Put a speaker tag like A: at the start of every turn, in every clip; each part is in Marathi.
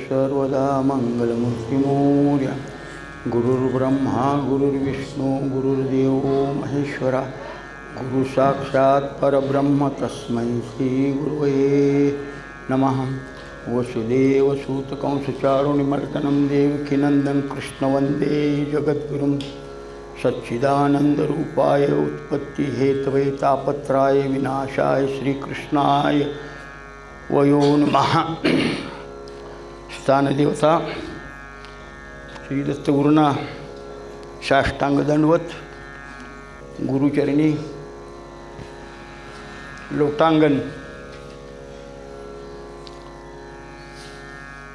A: सर्वदा मङ्गलमूर्तिमूर्य गुरुर्ब्रह्मा गुरुर्विष्णू गुरुर्देव महेश्वरा। गुरुसाक्षात् परब्रह्म तस्मै श्रीगुरवे नमः। वसुदेवसूतकंसचारुणिमर्दनं देवकीनन्दं कृष्णवन्दे जगद्गुरुं सच्चिदानन्दरूपाय उत्पत्तिहेतवे तापत्राय विनाशाय श्रीकृष्णाय। वयो नमः। स्थानदेवता श्रीदत्त गुरुना साष्टांग दंडवत गुरुचरणी लोटांगण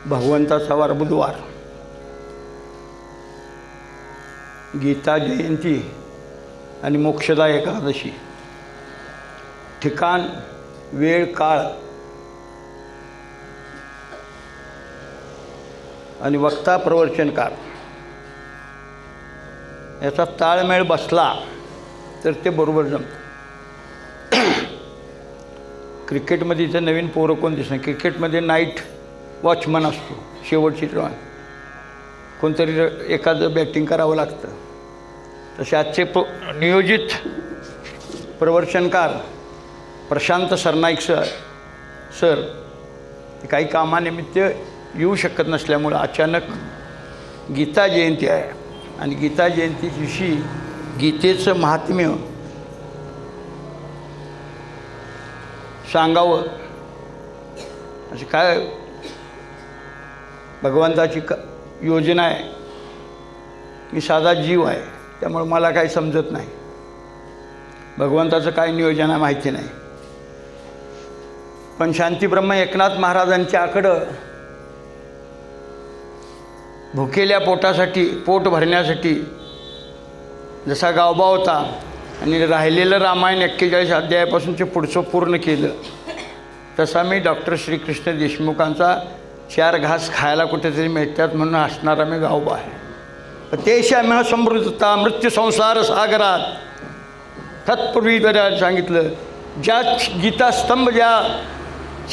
A: भगवंताचा वार बुधवार गीता जयंती आणि मोक्षदा एकादशी. ठिकाण वेळ काळ आणि वक्ता प्रवचनकार. याचा ताळमेळ बसला तर ते बरोबर जमतं. क्रिकेटमध्ये इथं नवीन पोरं कोण दिसणार? क्रिकेटमध्ये नाईट वॉचमन असतो शेवटची रन. कोणतरी एखादं बॅटिंग करावं लागतं. तसे आजचे प नियोजित प्रवचनकार प्रशांत सरनाईक सर सर काही कामानिमित्त येऊ शकत नसल्यामुळं अचानक गीता जयंती आहे. आणि गीता जयंती दिवशी गीतेचं महात्म्य सांगावं. अशी काय भगवंताची क योजना आहे. मी साधा जीव आहे. त्यामुळे मला काही समजत नाही. भगवंताचं काय नियोजन आहे माहिती नाही. पण शांतीब्रह्म एकनाथ महाराजांच्याकडं भुकेल्या पोटासाठी पोट भरण्यासाठी जसा गावबा होता आणि राहिलेलं रामायण एक्केचाळीस अध्यायापासूनचे पुढचं पूर्ण केलं तसा मी डॉक्टर श्रीकृष्ण देशमुखांचा चार घास खायला कुठेतरी मिळतात म्हणून असणारा मी गावबा आहे. तेशाम्य समृद्धता मृत्यू संसार सागरात तत्पूर्वी जरा सांगितलं ज्या गीता स्तंभ ज्या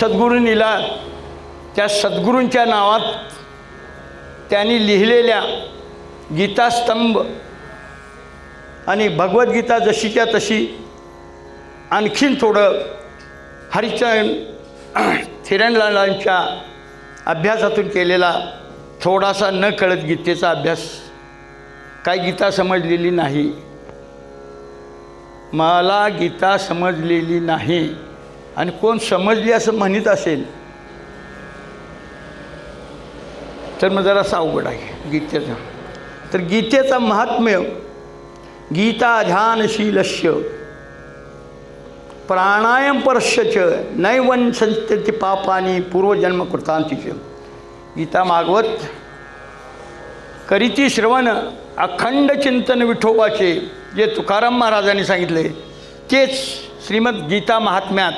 A: सद्गुरूंनीला त्या सद्गुरूंच्या नावात त्यांनी लिहिलेल्या गीतास्तंभ आणि भगवद्गीता जशीच्या तशी आणखीन थोडं हरिचरण थिरणलालांच्या अभ्यासातून केलेला थोडासा न कळत गीतेचा अभ्यास काय गीता समजलेली नाही. मला गीता समजलेली नाही. आणि कोण समजली असं म्हणत असेल तर मग जरासा अवघड आहे गीतेचं. तर गीतेचं महात्म्य गीता ध्यानशीलस्य प्राणायाम परश्यच नैवन संस्थिती पापानी पूर्वजन्म कृतांतीच गीता मागवत करीती श्रवण अखंड चिंतन विठोबाचे जे तुकाराम महाराजांनी सांगितले तेच श्रीमद गीता महात्म्यात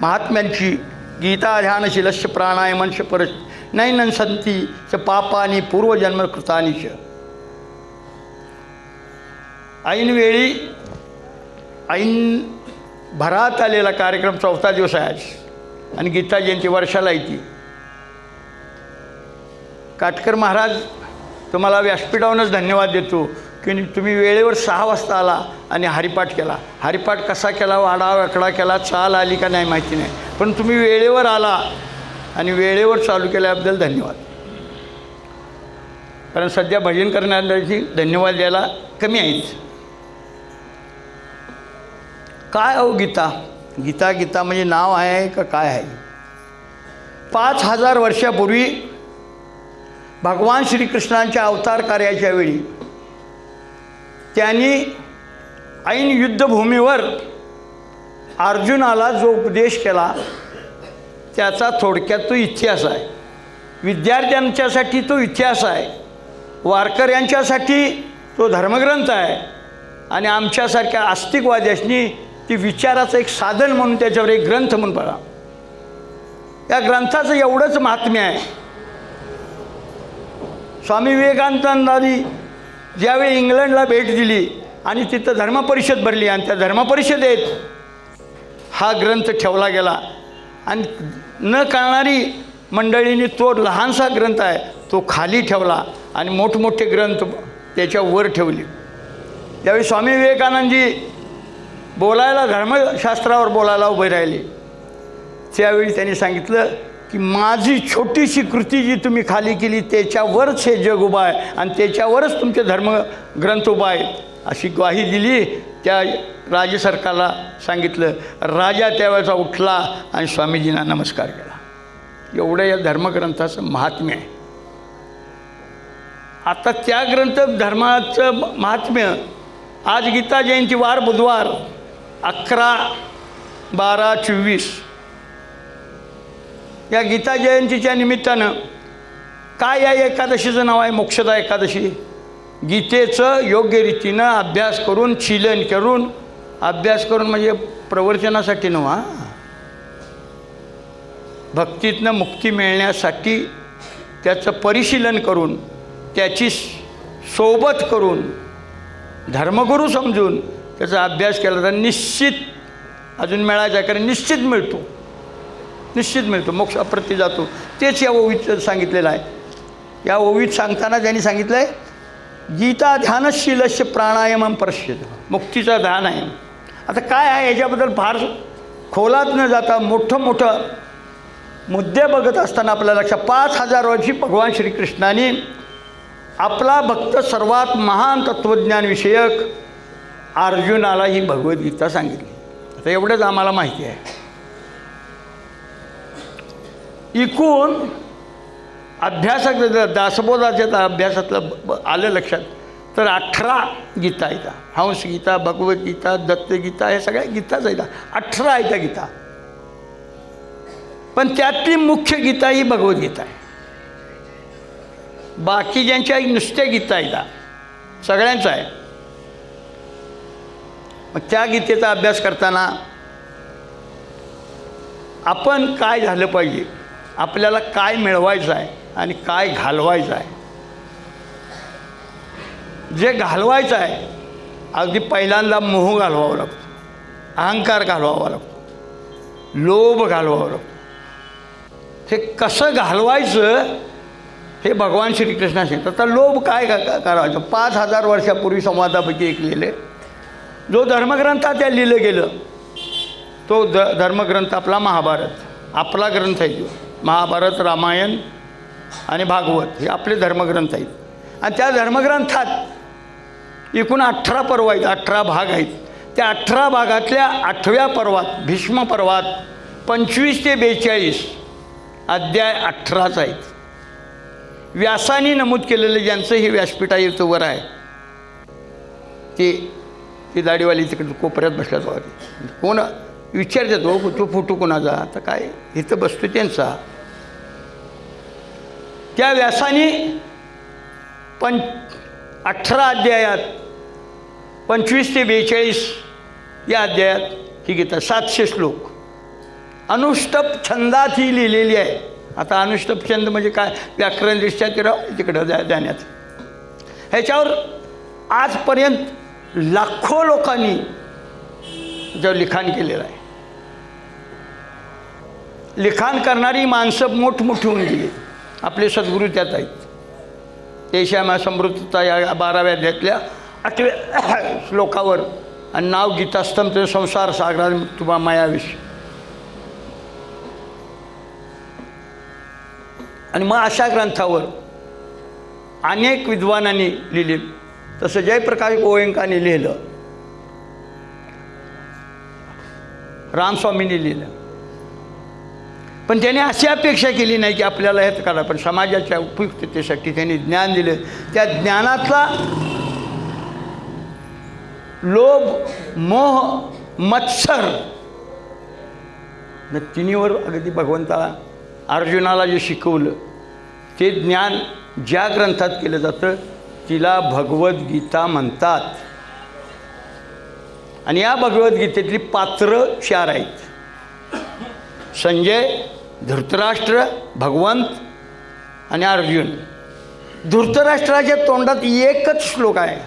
A: महात्म्यांची गीता ध्यानशीलस्य प्राणायामंश परश नैनं संती च पापानी पूर्वजन्म च। ऐनवेळी ऐन भरात आलेला कार्यक्रम चौथा दिवस आहे आज आणि गीता जयंती वर्षाला येते काटकर महाराज तुम्हाला व्यासपीठावरूनच धन्यवाद देतो की तुम्ही वेळेवर सहा वाजता आला आणि हरिपाठ केला. हरिपाठ कसा केला वाडा वाकडा केला चाल आली का नाही माहिती नाही. पण तुम्ही वेळेवर आला आणि वेळेवर चालू केल्याबद्दल धन्यवाद. कारण सध्या भजन करणाऱ्यांची धन्यवाद द्यायला कमी आहेत. काय अहो गीता? गीता गीता म्हणजे नाव आहे का काय आहे? पाच हजार वर्षापूर्वी भगवान श्रीकृष्णांच्या अवतार कार्याच्या वेळी त्यांनी ऐन युद्धभूमीवर अर्जुनाला जो उपदेश केला त्याचा थोडक्यात तो इतिहास आहे. विद्यार्थ्यांच्यासाठी तो इतिहास आहे. वारकऱ्यांच्यासाठी तो धर्मग्रंथ आहे. आणि आमच्यासारख्या आस्तिकवाद्यांनी ती विचाराचं एक साधन म्हणून त्याच्यावर एक ग्रंथ म्हणून पडा या ग्रंथाचं एवढंच महात्म्य आहे. स्वामी विवेकानंदांनी ज्यावेळी इंग्लंडला भेट दिली आणि तिथं धर्मपरिषद भरली आणि त्या धर्मपरिषदेत हा ग्रंथ ठेवला गेला. आणि न कळणारी मंडळींनी तो लहानसा ग्रंथ आहे तो खाली ठेवला आणि मोठमोठे ग्रंथ त्याच्यावर ठेवले. त्यावेळी स्वामी विवेकानंदजी बोलायला धर्मशास्त्रावर बोलायला उभे राहिले. त्यावेळी त्यांनी सांगितलं की माझी छोटीशी कृती जी तुम्ही खाली केली त्याच्यावरच हे जग उभं आहे आणि त्याच्यावरच तुमचे धर्मग्रंथ उभा आहे अशी ग्वाही दिली त्या राज्य सरकारला सांगितलं राजा त्यावेळेचा उठला आणि स्वामीजींना नमस्कार केला. एवढं या धर्मग्रंथाचं महात्म्य आहे. आता त्या ग्रंथ धर्माचं महात्म्य आज गीता जयंती वार बुधवार अकरा बारा चोवीस. या गीता जयंतीच्या निमित्तानं काय या एकादशीचं नाव आहे? मोक्षदा एकादशी? गीतेचं योग्य रीतीनं अभ्यास करून शिलन करून अभ्यास करून म्हणजे प्रवचनासाठी नव्हा. भक्तीतनं मुक्ती मिळण्यासाठी त्याचं परिशीलन करून त्याची सोबत करून धर्मगुरू समजून त्याचा अभ्यास केला तर निश्चित अजून मिळायचा कारण निश्चित मिळतो. निश्चित मिळतो. मोक्ष अप्रती जातो. तेच या ओवीत सांगितलेलं आहे. या ओवीत सांगताना त्यांनी सांगितलं आहे गीता ध्यानशीलस्य प्राणायामम प्रश्यत मुक्तीचा ध्यान आहे. आता काय आहे याच्याबद्दल फार खोलात न जाता मोठं मोठं मुद्दे बघत असताना आपल्या लक्षात पाच हजार वर्षी भगवान श्रीकृष्णाने आपला भक्त सर्वात महान तत्त्वज्ञानविषयक अर्जुनाला ही भगवद्गीता सांगितली. आता एवढंच आम्हाला माहिती आहे. एकूण अभ्यासात दासबोधाच्या अभ्यासातलं आलं लक्षात. तर अठरा गीता येतात हंस गीता भगवद्गीता दत्तगीता हे सगळ्या गीताच आहेत. अठरा आहेत त्या गीता. पण त्यातली मुख्य गीता ही भगवद्गीता आहे. बाकी ज्यांच्या नुसत्या गीता आहेत सगळ्यांचा आहे. मग त्या गीतेचा अभ्यास करताना आपण काय झालं पाहिजे? आपल्याला काय मिळवायचं आहे? आणि काय घालवायचं आहे जे घालवायचं आहे अगदी पहिल्यांदा मोह घालवावा लागतो अहंकार घालवावा लागतो लोभ घालवावा लागतो. हे कसं घालवायचं हे भगवान श्रीकृष्णा सांगतात. तर लोभ काय करायचं? पाच हजार वर्षापूर्वी संवादापैकी एक लिहिले. जो धर्मग्रंथात त्या लिहिलं गेलं तो द धर्मग्रंथ आपला महाभारत आपला ग्रंथ आहे तो. महाभारत रामायण आणि भागवत हे आपले धर्मग्रंथ आहेत. आणि त्या धर्मग्रंथात एकूण अठरा पर्व आहेत अठरा भाग आहेत. त्या अठरा भागातल्या आठव्या पर्वात भीष्म पर्वात पंचवीस ते बेचाळीस अध्याय अठराच आहेत. व्यासाने नमूद केलेलं ज्यांचं हे व्यासपीठ वर आहे ते ती दाढीवाली तिकडे कोपऱ्यात बसल्याच होती कोण विचारतात हो तो फोटो कोणाचा? आता काय? इथं बसतो त्यांचा. त्या व्यासाने पं अठरा अध्यायात पंचवीस ते बेचाळीस या अध्यायात ही गीता सातशे श्लोक. अनुष्टप छंदात ही लिहिलेली आहे. आता अनुष्टप छंद म्हणजे काय? व्याकरणदृष्ट्या ते राव तिकडं द्या जाण्यात. ह्याच्यावर आजपर्यंत लाखो लोकांनी जर लिखाण केलेलं आहे. लिखाण करणारी माणसं मोठमोठी होऊन गेली. आपले सद्गुरू त्यात आहेत. देशामा समृद्धता या बाराव्या अध्यातल्या आठव्या श्लोकावर आणि नाव गीतास्तम ते संसार सागरा तुम्हा मायाविष आणि मग अशा ग्रंथावर अनेक विद्वानांनी लिहिले तसं जयप्रकाश गोयंकाने लिहिलं. रामस्वामींनी लिहिलं. पण त्याने अशी अपेक्षा केली नाही की आपल्याला हे करा पण समाजाच्या उपयुक्ततेसाठी त्यांनी ज्ञान दिलं. त्या ज्ञानातला लोभ मोह मत्सर तिन्हीवर अगदी भगवंताला अर्जुनाला जे शिकवलं ते ज्ञान ज्या ग्रंथात केलं जातं तिला भगवद्गीता म्हणतात. आणि या भगवद्गीतेतली पात्र चार आहेत. संजय धृतराष्ट्र भगवंत आणि अर्जुन. धृतराष्ट्राच्या तोंडात एकच श्लोक आहे.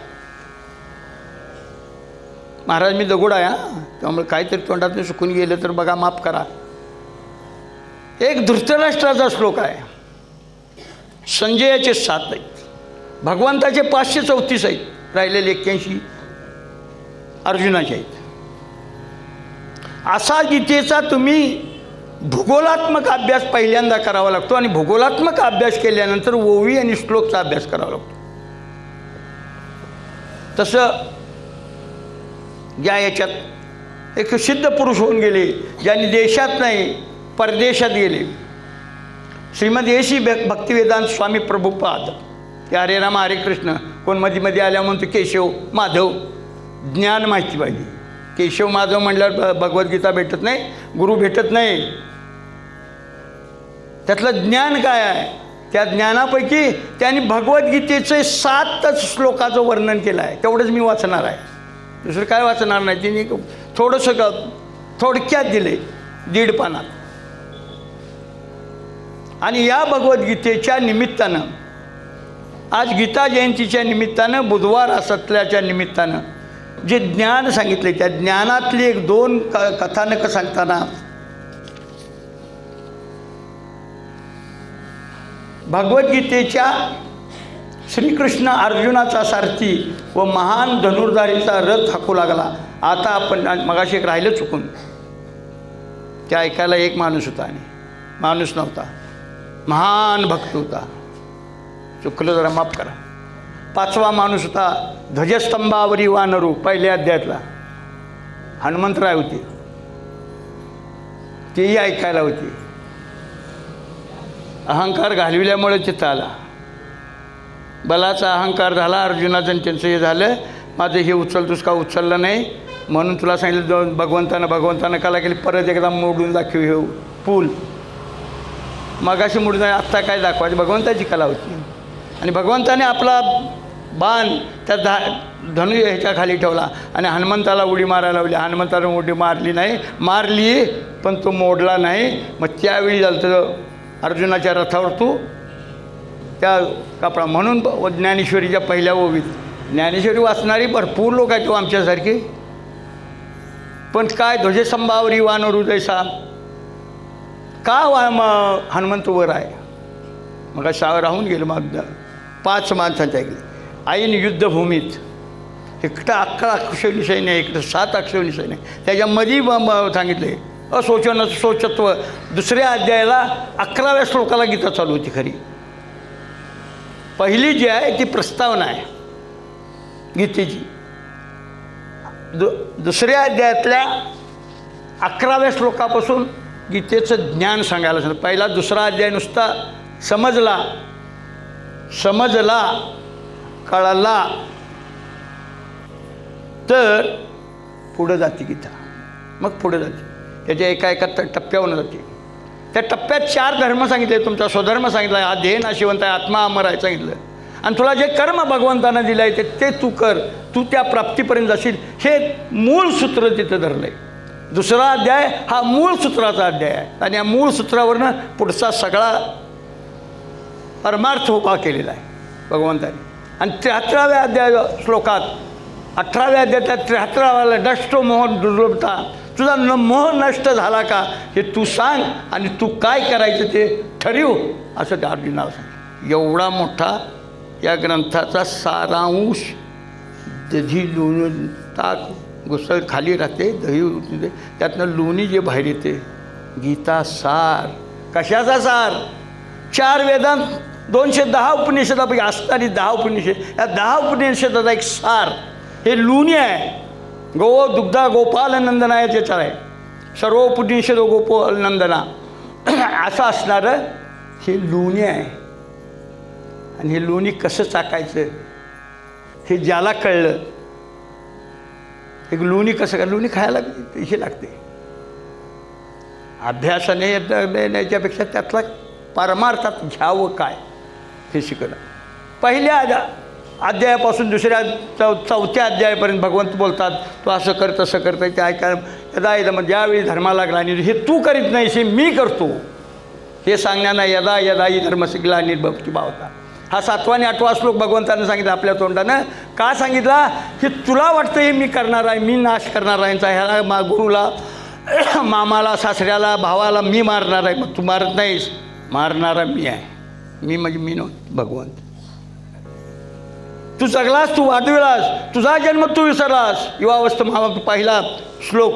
A: महाराज मी दगड आहे हा. त्यामुळे काहीतरी तोंडातून सुकून गेलं तर बघा माफ करा. एक धृतराष्ट्राचा श्लोक आहे. संजयाचे सात आहेत. भगवंताचे पाचशे चौतीस आहेत. राहिलेले एक्क्याऐंशी अर्जुनाचे आहेत. असा गीतेचा तुम्ही भूगोलात्मक अभ्यास पहिल्यांदा करावा लागतो आणि भूगोलात्मक अभ्यास केल्यानंतर ओवी आणि श्लोकचा अभ्यास करावा लागतो. तसं या याच्यात एक सिद्ध पुरुष होऊन गेले ज्यांनी देशात नाही परदेशात गेले. श्रीमद येशी भक्तिवेदांत स्वामी प्रभुपाद ते हरे राम हरे कृष्ण कोणमध्ये मध्ये आल्या म्हणतो केशव माधव ज्ञान माहिती पाहिजे. केशव माधव म्हणल्यावर भ- भगवद्गीता भेटत नाही गुरु भेटत नाही त्यातलं ज्ञान काय आहे? त्या ज्ञानापैकी त्यांनी भगवद्गीतेचे सातच श्लोकाचं वर्णन केलं आहे. तेवढंच मी वाचणार आहे. दुसरं काय वाचणार नाही? त्यांनी थोडंसं का थोडक्यात दिले दीड पानात. आणि या भगवद्गीतेच्या निमित्तानं आज गीता जयंतीच्या निमित्तानं बुधवार असल्याच्या निमित्तानं जे ज्ञान सांगितले त्या ज्ञानातली एक दोन क कथानकं सांगताना भगवद्गीतेच्या श्रीकृष्ण अर्जुनाचा सारथी व महान धनुर्धारीचा रथ हाकू लागला. आता आपण मगाशी एक राहिलं चुकून. ते ऐकायला एक माणूस होता आणि माणूस नव्हता. महान भक्त होता. चुकलं जरा माफ करा. पाचवा माणूस होता ध्वजस्तंभावरी वानरू पहिल्या अध्यायातला. हनुमंतराय होती. तेही ऐकायला होती. अहंकार घालविल्यामुळे चित्त आला. बलाचा अहंकार झाला अर्जुनाचं त्यांचं हे झालं. माझं हे उचलतोस का उचललं नाही. म्हणून तुला सांगितलं दोन भगवंतानं भगवंतानं कला केली परत एकदा मोडून दाखव हे पूल. मगाशी मोडून आत्ता काय दाखवायची भगवंताची कला होती. आणि भगवंताने आपला बाण त्या धा धनु ह्याच्या खाली ठेवला आणि हनुमंताला उडी मारायला लावली. हनुमंतानं उडी मारली नाही. मारली पण तो मोडला नाही. मग त्यावेळी झालं तर अर्जुनाच्या रथावर तू त्या कापडा म्हणून ज्ञानेश्वरीच्या पहिल्या ओवीत. ज्ञानेश्वरी वाचणारी भरपूर लोक आहेत हो आमच्यासारखी. पण काय ध्वजसंभावरी वान जैसा का वा म- हनुमंत वर आहे मग शा राहून गेलं मग पाच माणसांच्या ऐकले आईन युद्धभूमीत इकडं अकरा अक्षवनी सैन्य आहे इकडं सात अक्षवनी सैन्य आहे त्याच्यामध्ये सांगितले असोचन शोचत्व दुसऱ्या अध्यायाला अकराव्या श्लोकाला गीता चालू होती खरी. पहिली जी आहे ती प्रस्तावना आहे. गीतेची. दु दुसऱ्या अध्यायातल्या अकराव्या श्लोकापासून गीतेचं ज्ञान सांगायला सांग पहिला दुसरा अध्याय नुसता समजला. समजला कळला. तर पुढं जाते गीता. मग पुढे जाते. त्याच्या एका एका त- टप्प्यावरून जाते त्या टप्प्यात चार धर्म सांगितले तुमचा स्वधर्म सांगितला आहे हा देह नाशिवंत आहे आत्मा अमर आहे सांगितलं. आणि तुला जे कर्म भगवंतानं दिलं आहे ते ते तू कर तू त्या प्राप्तीपर्यंत जाशील. हे मूळ सूत्र तिथं धरलं आहे दुसरा अध्याय हा मूळ सूत्राचा अध्याय आहे. आणि या मूळ सूत्रावरनं पुढचा सगळा परमार्थ उभा केलेला आहे भगवंताने. आणि त्र्याहत्तराव्या अध्याय श्लोकात अठराव्या अध्यायात त्र्याहत्तराव्याला डष्टो मोहन दुर्लभता तुझा न मोह नष्ट झाला का हे तू सांग आणि तू काय करायचं ते ठरव असं त्या अर्जुनाला सांग. एवढा मोठा या ग्रंथाचा सारांश दधी लोणी ताक घुसळ खाली राहते दही उठते त्यातनं लोणी जे बाहेर येते गीता सार. कशाचा सार? चार वेदांत दोनशे दहा उपनिषदापैकी असणारी दहा उपनिषद या दहा उपनिषदाचा एक सार. हे लुणी आहे. गो दुग्धा गोपाल नंदना आहे त्याच्यात आहे सर्व गोपाल नंदना असं असणारं हे लोणी आहे. आणि हे लोणी कसं चाकायचं? हे ज्याला कळलं एक लोणी कसं काय लोणी खायला हे लागते. अभ्यासाने याच्यापेक्षा त्यातला परमार्थात घ्यावं काय? हे शिकलं. पहिल्या आधा अध्यायापासून दुसऱ्या चौ चौथ्या अध्यायापर्यंत भगवंत बोलतात तू असं कर तसं करता ते ऐकायला यदा यदा मग ज्यावेळी धर्मा लागला आणि हे तू करीत नाहीस हे मी करतो. हे सांगण्याना यदा यदा ही आणि निर्भक्ती भावता हा सातवा आणि आठवा श्लोक भगवंतानं सांगितला आपल्या तोंडानं. का सांगितला? की तुला वाटतं हे मी करणार आहे मी नाश करणार आहे ह्याला मा गुरुला मामाला सासऱ्याला भावाला मी मारणार आहे मग तू मारत नाहीस. मारणारा मी आहे. मी म्हणजे मी नव्हतं भगवंत. तू जगलास तू वादविलास. तुझा जन्म तू विसरलास. युवावस्था महाबाप पाहिला श्लोक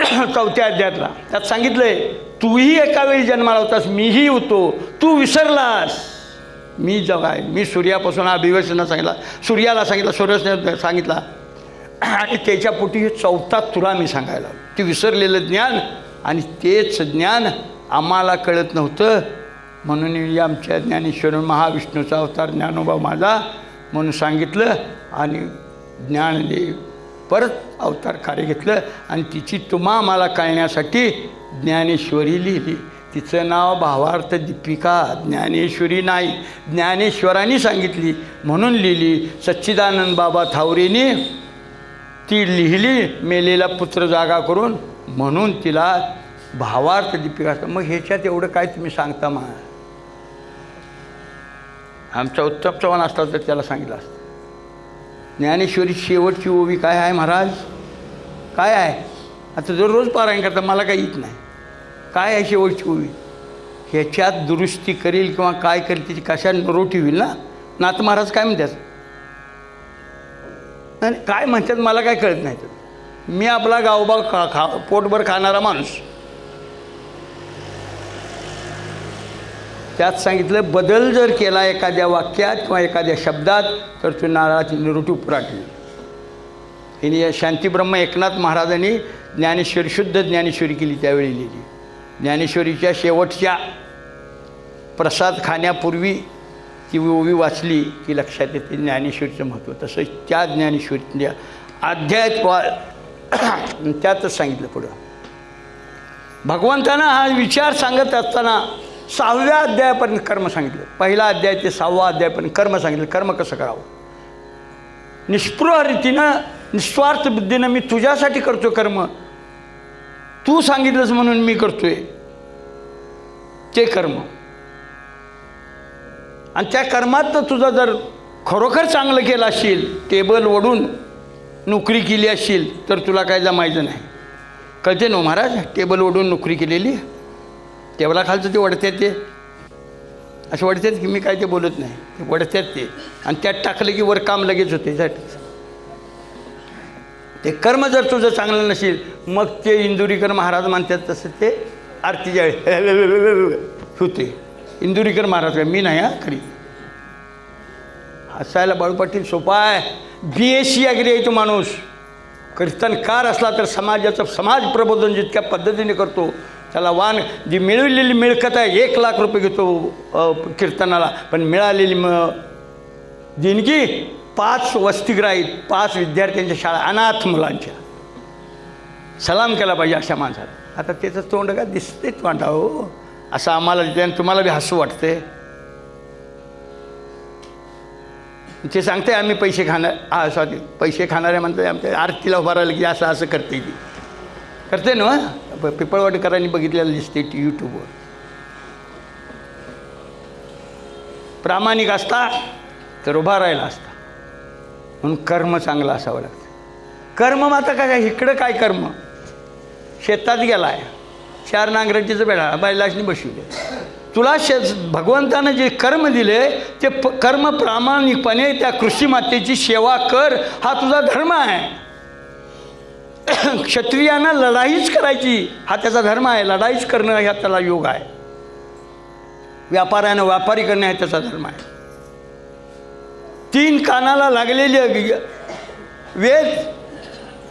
A: चौथ्या अध्यायातला. त्यात सांगितलं आहे तूही एका वेळी जन्माला होतास मीही होतो. तू विसरलास. मी जग आहे मी सूर्यापासून अभिवेशना सांगितला सूर्याला सांगितलं सूर्याने सांगितला. आणि त्याच्या पोटी हे चौथा तुला मी सांगायला ते विसरलेलं ज्ञान आणि तेच ज्ञान आम्हाला कळत नव्हतं. म्हणून मी आमच्या ज्ञानेश्वर महाविष्णूचा अवतार ज्ञानोबा माझा म्हणून सांगितलं आणि ज्ञानदेव परत अवतार कार्य घेतलं. आणि तिची तुम्हा मला कळण्यासाठी ज्ञानेश्वरी लिहिली. तिचं नाव भावार्थ दीपिका. ज्ञानेश्वरी नाही ज्ञानेश्वरांनी सांगितली. म्हणून लिहिली सच्चिदानंद बाबा थावरेने ती लिहिली मेलेला पुत्र जागा करून. म्हणून तिला भावार्थ दीपिका. मग ह्याच्यात एवढं काय तुम्ही सांगता मा आमचा उत्तम चव्हाण असला तर त्याला सांगितलं असतं. ज्ञानेश्वरी शेवटची ओवी काय आहे महाराज? काय आहे? आता दररोज पारायण करता मला काही येत नाही. काय आहे शेवटची ओवी? ह्याच्यात दुरुस्ती करील किंवा काय करेल त्याची कशा नरोटी होईल ना? नाथ महाराज काय म्हणतात? नाही काय म्हणतात मला काय कळत नाही. तर मी आपला गावबा खा खा पोटभर खाणारा माणूस. त्यात सांगितलं बदल जर केला एखाद्या वाक्यात किंवा एखाद्या शब्दात तर तू नारळाची निरुटी उपराटली हिने शांतीब्रह्म एकनाथ महाराजांनी ज्ञानेश्वरी शुद्ध ज्ञानेश्वरी केली त्यावेळी लिहिली. ज्ञानेश्वरीच्या शेवटच्या प्रसाद खाण्यापूर्वी ती ओवी वाचली की लक्षात येते ज्ञानेश्वरीचं महत्त्व. तसंच त्या ज्ञानेश्वरीतल्या अध्यायात वा त्यातच सांगितलं पुढं. भगवंतांना हा विचार सांगत असताना सहाव्या अध्यायापर्यंत कर्म सांगितलं. पहिला अध्याय ते सहावा अध्यायापर्यंत कर्म सांगितलं. कर्म कसं करावं? निष्पृह रीतीनं निस्वार्थ बुद्धीनं मी तुझ्यासाठी करतो कर्म. तू सांगितलंस म्हणून मी करतोय ते कर्म. आणि त्या कर्मात तुझं जर खरोखर चांगलं केलं असेल टेबल ओढून नोकरी केली असशील तर तुला काय जमायचं नाही. कळते नो हो महाराज? टेबल ओढून नोकरी केलेली? टेबलाखालचं ते वडत्यात ते असे वडत्यात की मी काय ते बोलत नाही. ते वडत्यात ते. आणि त्यात टाकलं की वर काम लगेच होते. झट. ते कर्म जर तुझं चांगलं नसेल मग ते इंदुरीकर महाराज म्हणतात तसं ते आरतीच्या होते. इंदुरीकर महाराज काय मी नाही हा खरी. हसायला बाळू पाटील सोपा आहे. बी एस सी अग्री आहे तो माणूस. कीर्तनकार असला तर समाजाचं समाज प्रबोधन जितक्या पद्धतीने करतो त्याला वान जी मिळवलेली मिळकत आहे एक लाख रुपये घेतो कीर्तनाला. पण मिळालेली म देणगी पाच वसतिगृहीत पाच विद्यार्थ्यांच्या शाळा अनाथ मुलांच्या. सलाम केला पाहिजे अशा माणसाला. आता त्याचं तोंड का दिसते तोंडा हो असं आम्हाला त्यानं तुम्हाला बी हसू वाटते ते सांगते आम्ही पैसे खाणार. हा सॉरी पैसे खाणारे म्हणते आमच्या आरतीला उभारायला की असं असं करते ती. करते ना? प- पिपळवाडकरांनी बघितलेलं दिसते टी यूट्यूबवर प्रामाणिक असता तर उभा राहिला असता. म्हणून कर्म चांगलं असावं लागतं. कर्म मात्र काय इकडं काय कर्म? शेतात गेला आहे चार नांगरटीचं बेडा बैलाशनी बसवले तुला शे भगवंतानं जे कर्म दिले ते प कर्म प्रामाणिकपणे त्या कृषी मातेची सेवा कर. हा तुझा धर्म आहे. क्षत्रियांना लढाईच करायची. हा त्याचा धर्म आहे. लढाईच करणं ह्या त्याला योग आहे. व्यापाऱ्यानं व्यापारी करणं हा त्याचा धर्म आहे. तीन कानाला लागलेले वेद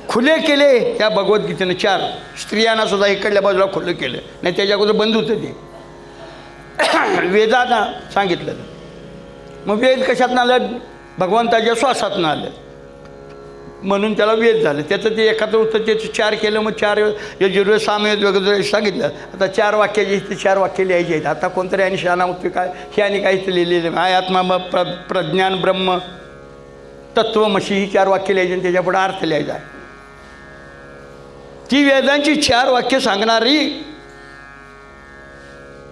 A: खुले केले त्या भगवद्गीतेनं. चार. स्त्रियांना सुद्धा इकडल्या बाजूला खुलं केलं. नाही त्याच्या अगोदर बंद होतं ते. वेदांना सांगितलं. मग वेद कशातनं आलं? भगवंताच्या श्वासातनं आलं. म्हणून त्याला वेद झालं. त्याचं ते एखादं होतं त्याचं चार केलं मग चार यजुर्वेद सामवेद वगैरे सांगितलं आता चार वाक्याचे इथे चार वाक्य लिहायची आहेत. आता कोणतरी आणि शाना होते काय हे आणि काहीच लिहिलेलं आहे. आत्मा मग प्र प्रज्ञान ब्रह्म तत्वमशी ही चार वाक्य लिहायची आणि त्याच्यापुढे अर्थ लिहायचा आहे. ती वेदांची चार वाक्य सांगणारी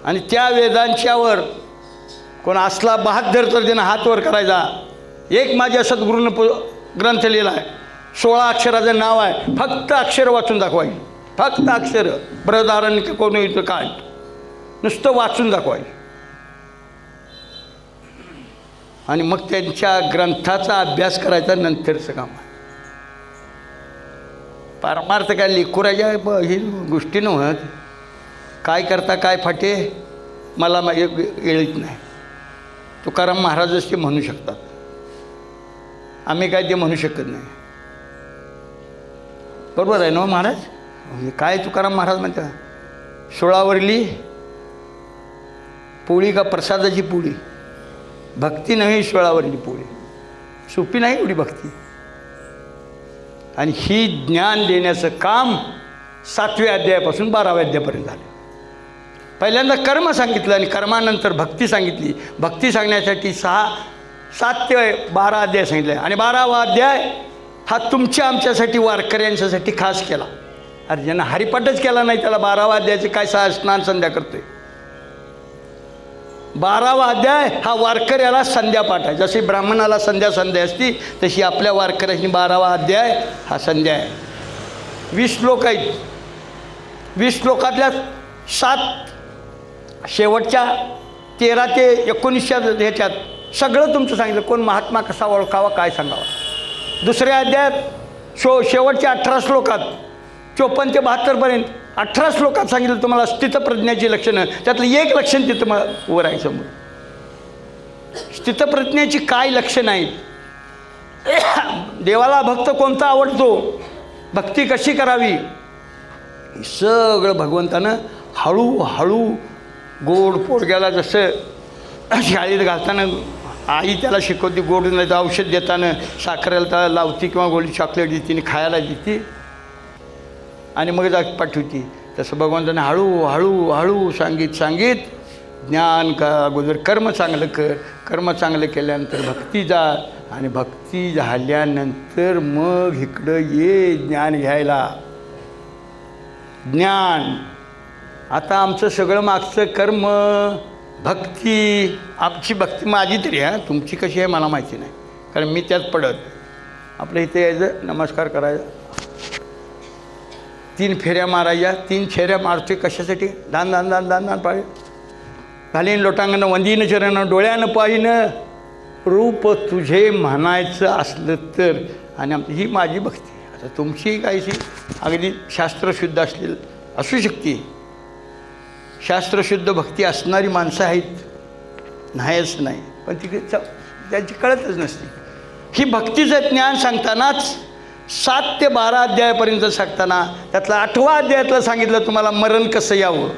A: आणि त्या वेदांच्यावर कोण असला बहादर तर त्यानं हात वर करायचा. एक माझ्या सद्गुरूनं ग्रंथ लिहिला आहे. सोळा अक्षराचं नाव आहे. फक्त अक्षर वाचून दाखवायची फक्त अक्षर. ब्रदारण कोण येतं काय? नुसतं वाचून दाखवायचं आणि मग त्यांच्या ग्रंथाचा अभ्यास करायचा नंतरचं काम आहे. पारमार्थ काय लेकुराच्या ही गोष्टी नव्हत काय करता काय फाटे मला माझे येळीत नाही. तुकाराम महाराजच ते म्हणू शकतात. आम्ही काय ते म्हणू शकत नाही. बरोबर आहे ना हो महाराज? काय तुकाराम महाराज म्हणते? सोळावरली पोळी का प्रसादाची पोळी? भक्ती नव्हे सोळावरली पोळी. सोपी नाही एवढी भक्ती. आणि ही ज्ञान देण्याचं काम सातव्या अध्यायापासून बाराव्या अध्यायापर्यंत झालं. पहिल्यांदा कर्म सांगितलं आणि कर्मानंतर भक्ती सांगितली. भक्ती सांगण्यासाठी सहा सात ते बारा अध्याय सांगितले. आणि बारावा अध्याय हा तुमच्या आमच्यासाठी वारकऱ्यांच्यासाठी खास केला. अरे ज्यांना हरिपाठच केला नाही त्याला बारावा अध्यायाचे काय सहा स्नान संध्या करतोय. बारावा अध्याय हा वारकऱ्याला संध्यापाठ आहे. जशी ब्राह्मणाला संध्या संध्या असती तशी आपल्या वारकऱ्याची बारावा अध्याय हा संध्या आहे. वीस श्लोक आहेत. वीस श्लोकातल्या सात शेवटच्या तेरा ते एकोणीसच्या ह्याच्यात सगळं तुमचं सांगितलं. कोण महात्मा कसा ओळखावा काय सांगावा? दुसऱ्या अध्यायात शो शेवटच्या अठरा श्लोकात चोपन्न ते बहात्तरपर्यंत अठरा श्लोकात सांगितलं तुम्हाला स्थितप्रज्ञाची लक्षणं. त्यातलं एक लक्षण तिथं मला वर आहे समोर. स्थितप्रज्ञाची काय लक्षणं आहेत? देवाला भक्त कोणता आवडतो? भक्ती कशी करावी? सगळं भगवंतानं हळूहळू गोड पोडग्याला जसं शाळेत घालताना आई त्याला शिकवते गोड नाही तर औषध देताना साखरेला त्याला लावती किंवा गोळी चॉकलेट देते आणि खायला देते. आणि मग जा पाठवती. तसं भगवंताने हळू हळू हळू सांगित सांगित ज्ञान का अगोदर कर्म चांगलं कर. कर्म चांगलं केल्यानंतर भक्ती जा. आणि भक्ती झाल्यानंतर मग इकडं ये ज्ञान घ्यायला. ज्ञान. आता आमचं सगळं मागचं कर्म. भक्ती आमची भक्ती माझी तरी आहे तुमची कशी आहे मला माहिती नाही. कारण मी त्यात पडत. आपलं इथे यायचं नमस्कार करायचा. तीन फेऱ्या मारायच्या तीन फेऱ्या मारतोय कशासाठी? दान दान दान दान दान पाळी. घालीन लोटांगणं वंदीन चरणं डोळ्यानं पाहिनं रूप तुझे म्हणायचं असलं तर. आणि आमची ही माझी भक्ती. आता तुमची काहीशी अगदी शास्त्रशुद्ध असलेलं असू शकते. शास्त्रशुद्ध भक्ती असणारी माणसं आहेत. नाहीच नाही. पण ती च- त्यांची कळतच नसते. ही भक्तीचं ज्ञान सांगतानाच सात ते बारा अध्यायापर्यंत सांगताना त्यातला आठवा अध्यायातलं सांगितलं तुम्हाला मरण कसं यावं?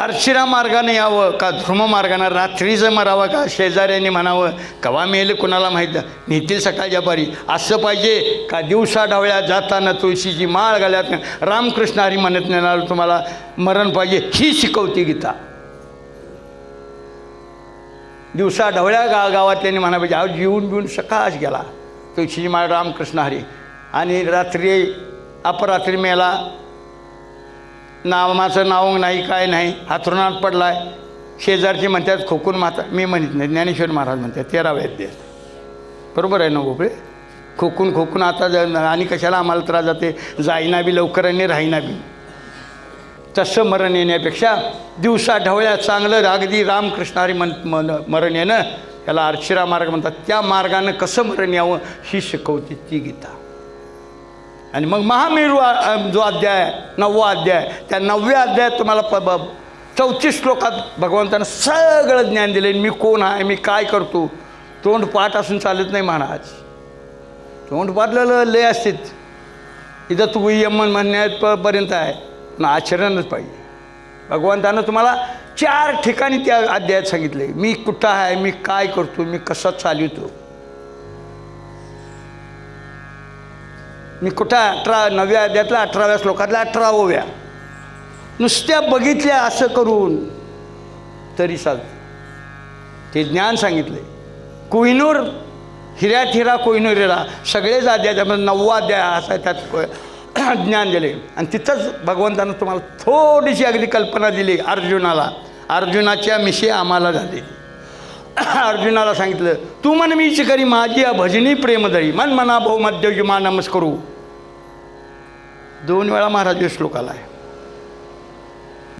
A: अर्शिरा मार्गाने यावं का ध्रुम मार्गानं? रात्रीचं मरावं का? शेजाऱ्याने म्हणावं कवा मेल कुणाला माहीत? नेतील सकाळच्या पारी असं पाहिजे का दिवसा डावळ्या जाताना तुळशीची माळ घालत रामकृष्ण हरी म्हणत नेणार तुम्हाला मरण पाहिजे. ही शिकवती गीता. दिवसा ढवळ्या गा गावातल्यानी म्हणा पाहिजे आज येऊन बिऊन सकाळच गेला. तुळशीची माळ रामकृष्ण हरी. आणि रात्री अपरात्री मेला नावाचं नाव नाही काय नाही हातरुणात आहे शेजारची म्हणतात खोकून माता मी म्हणत नाही ज्ञानेश्वर महाराज म्हणतात तेरावे अध्याय बरोबर आहे ना गोपळे खोकून खोकून आता ज- आणि कशाला आम्हाला त्रास जाते? जाईना बी लवकर आणि राहीना बी. तसं मरण येण्यापेक्षा दिवसा ढवळ्या चांगलं अगदी रामकृष्णारी मन मन मरण येणं याला अर्चिरा मार्ग म्हणतात. त्या मार्गानं कसं मरण यावं ही शिकवते ती गीता. आणि मग महामेरू जो अध्याय आहे, नववा अध्याय त्या नवव्या अध्यायात तुम्हाला प ब चौतीस श्लोकात भगवंतानं सगळं ज्ञान दिले मी कोण आहे मी काय करतो? तोंड पाठ असून चालत नाही महाराज. तोंड पाठलेलं लय असतात. इथं तू यमन म्हणण्यात पर्यंत आहे पण आचरणच पाहिजे. भगवंतानं तुम्हाला चार ठिकाणी त्या अध्यायात सांगितले मी कुठं आहे मी काय करतो मी कसा चालवतो? मी कुठं अठरा नव्या अध्यातला अठराव्या श्लोकातल्या अठराव्या. नुसत्या बघितल्या असं करून. तरी साध ते ज्ञान सांगितले कोहिनूर हिऱ्यात हिरा कोहिनूर हिरा सगळेच अध्याय त्यामध्ये नववा अध्याय असा आहे, त्यात ज्ञान दिले आणि तिथंच भगवंतानं तुम्हाला थोडीशी अगदी कल्पना दिली अर्जुनाला. अर्जुनाच्या मिशी आम्हाला झाली. अर्जुनाला सांगितलं तू मन मीच करी माझी भजनी प्रेमदळी मन मना भाऊ मध्यजी मा नमस्करू. दोन वेळा महाराज श्लोक आला आहे.